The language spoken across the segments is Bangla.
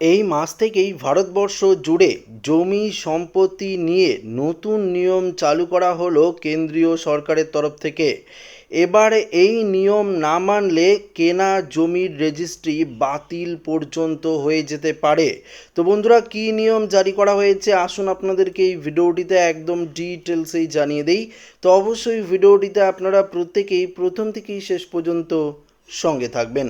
এই মাস থেকেই ভারতবর্ষ জুড়ে জমি সম্পত্তি নিয়ে নতুন নিয়ম চালু করা হলো কেন্দ্রীয় সরকারের তরফ থেকে। এবার এই নিয়ম না মানলে কেনা জমির রেজিস্ট্রি বাতিল পর্যন্ত হয়ে যেতে পারে। তো বন্ধুরা, কী নিয়ম জারি করা হয়েছে? আসুন আপনাদেরকে এই ভিডিওটিতে একদম ডিটেলসেই জানিয়ে দেই। তো অবশ্যই ভিডিওটিতে আপনারা প্রত্যেকেই প্রথম থেকেই শেষ পর্যন্ত সঙ্গে থাকবেন।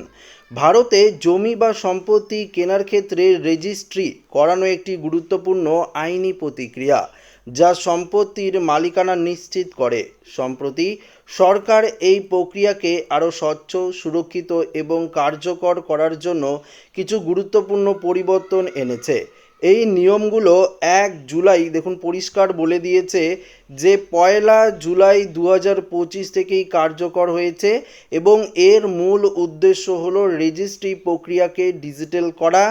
ভারতে জমি বা সম্পত্তি কেনার ক্ষেত্রে রেজিস্ট্রি করানো একটি গুরুত্বপূর্ণ আইনি প্রতিক্রিয়া, যা সম্পত্তির মালিকানা নিশ্চিত করে। সম্প্রতি সরকার এই প্রক্রিয়াকে আরও স্বচ্ছ, সুরক্ষিত এবং কার্যকর করার জন্য কিছু গুরুত্বপূর্ণ পরিবর্তন এনেছে। এই নিয়মগুলো এক জুলাই, দেখুন পরিষ্কার বলে দিয়েছে যে পয়লা জুলাই দু হাজার পঁচিশ থেকেই কার্যকর হয়েছে এবং এর মূল উদ্দেশ্য হলো রেজিস্ট্রি প্রক্রিয়াকে ডিজিটাল করা,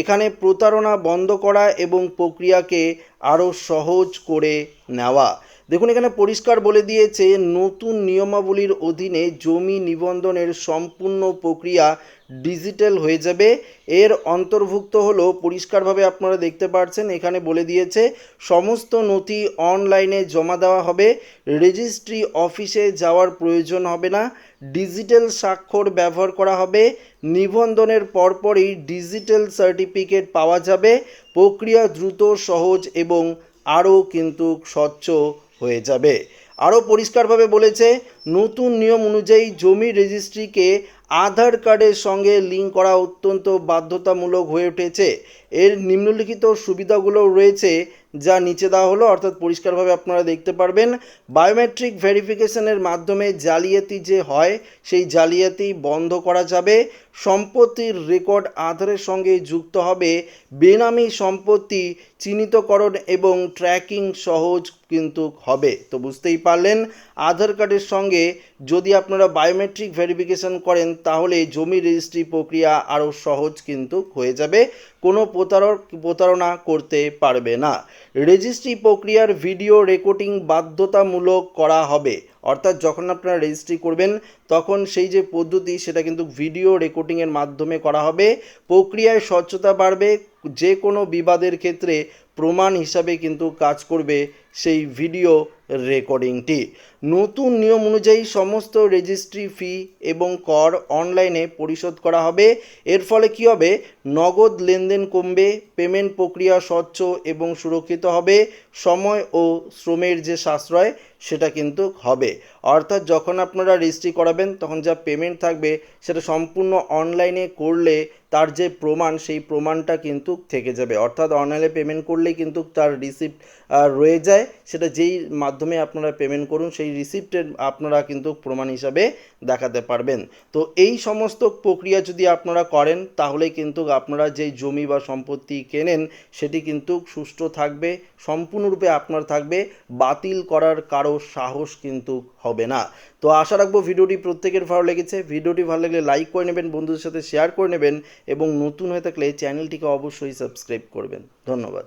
এখানে প্রতারণা বন্ধ করা এবং প্রক্রিয়াকে আরও সহজ করে নেওয়া। দেখুন, এখানে পরিষ্কার বলে দিয়েছে, নতুন নিয়মাবলীর অধীনে জমি নিবন্ধনের সম্পূর্ণ প্রক্রিয়া ডিজিটাল হয়ে যাবে। এর অন্তর্ভুক্ত হলো, পরিষ্কারভাবে আপনারা দেখতে পাচ্ছেন এখানে বলে দিয়েছে, সমস্ত নথি অনলাইনে জমা দেওয়া হবে। রেজিস্ট্রি অফিসে যাওয়ার প্রয়োজন হবে না। ডিজিটাল স্বাক্ষর ব্যবহার করা হবে। নিবন্ধনের পরপরই ডিজিটাল সার্টিফিকেট পাওয়া যাবে। প্রক্রিয়া দ্রুত, সহজ এবং আরও কিন্তু স্বচ্ছ হয়ে যাবে। আরও পরিষ্কারভাবে বলেছে নতুন নিয়ম অনুযায়ী জমি রেজিস্ট্রিকে আধার কার্ডের সঙ্গে লিঙ্ক করা অত্যন্ত বাধ্যতামূলক হয়ে উঠেছে। এর নিম্নলিখিত সুবিধাগুলো রয়েছে যা নিচে দেওয়া হলো, অর্থাৎ পরিষ্কারভাবে আপনারা দেখতে পারবেন। বায়োমেট্রিক ভেরিফিকেশনের মাধ্যমে জালিয়াতি যে হয়, সেই জালিয়াতি বন্ধ করা যাবে। সম্পত্তির রেকর্ড আধারের সঙ্গে যুক্ত হবে। বেনামি সম্পত্তি চিহ্নিতকরণ এবং ট্র্যাকিং সহজ কিন্তু হবে। তো বুঝতেই পারলেন, আধার কার্ডের সঙ্গে যদি আপনারা বায়োমেট্রিক ভেরিফিকেশন করেন তাহলে জমি রেজিস্ট্রি প্রক্রিয়া আরও সহজ কিন্তু হয়ে যাবে। কোনো প্রতারক, প্রতারণা করতে পারবে না। রেজিস্ট্রি প্রক্রিয়ার ভিডিও রেকর্ডিং বাধ্যতামূলক করা হবে। অর্থাৎ যখন আপনারা রেজিস্ট্রি করবেন, তখন সেই যে পদ্ধতি, সেটা কিন্তু ভিডিও রেকর্ডিংয়ের মাধ্যমে করা হবে। প্রক্রিয়ায় স্বচ্ছতা বাড়বে। যে কোনো বিবাদের ক্ষেত্রে প্রমাণ হিসাবে কিন্তু কাজ করবে সেই ভিডিও রেকর্ডিংটি। নতুন নিয়ম অনুযায়ী সমস্ত রেজিস্ট্রি ফি এবং কর অনলাইনে পরিশোধ করা হবে। এর ফলে কী হবে? নগদ লেনদেন কমবে, পেমেন্ট প্রক্রিয়া স্বচ্ছ এবং সুরক্ষিত হবে, সময় ও শ্রমের যে সাশ্রয়, সেটা কিন্তু হবে। অর্থাৎ যখন আপনারা রেজিস্ট্রি করাবেন, তখন যা পেমেন্ট থাকবে, সেটা সম্পূর্ণ অনলাইনে করলে তার যে প্রমাণ, সেই প্রমাণটা কিন্তু থেকে যাবে। অর্থাৎ অনলাইনে পেমেন্ট করলেই কিন্তু তার রিসিপ্ট রয়ে যায়। সেটা যেই মাধ্যমে আপনারা পেমেন্ট করুন, সেই রিসিপ্টের আপনারা কিন্তু প্রমাণ হিসাবে দেখাতে পারবেন। তো এই সমস্ত প্রক্রিয়া যদি আপনারা করেন তাহলে কিন্তু আপনারা যেই জমি বা সম্পত্তি কেনেন, সেটি কিন্তু সুষ্ঠু থাকবে, সম্পূর্ণরূপে আপনার থাকবে, বাতিল করার কারও সাহস কিন্তু হবে না। তো আশা রাখব ভিডিওটি প্রত্যেকের ভালো লেগেছে। ভিডিওটি ভালো লাগলে লাইক করে নেবেন, বন্ধুদের সাথে শেয়ার করে নেবেন এবং নতুন হয়ে থাকলে চ্যানেলটিকে অবশ্যই সাবস্ক্রাইব করবেন। ধন্যবাদ।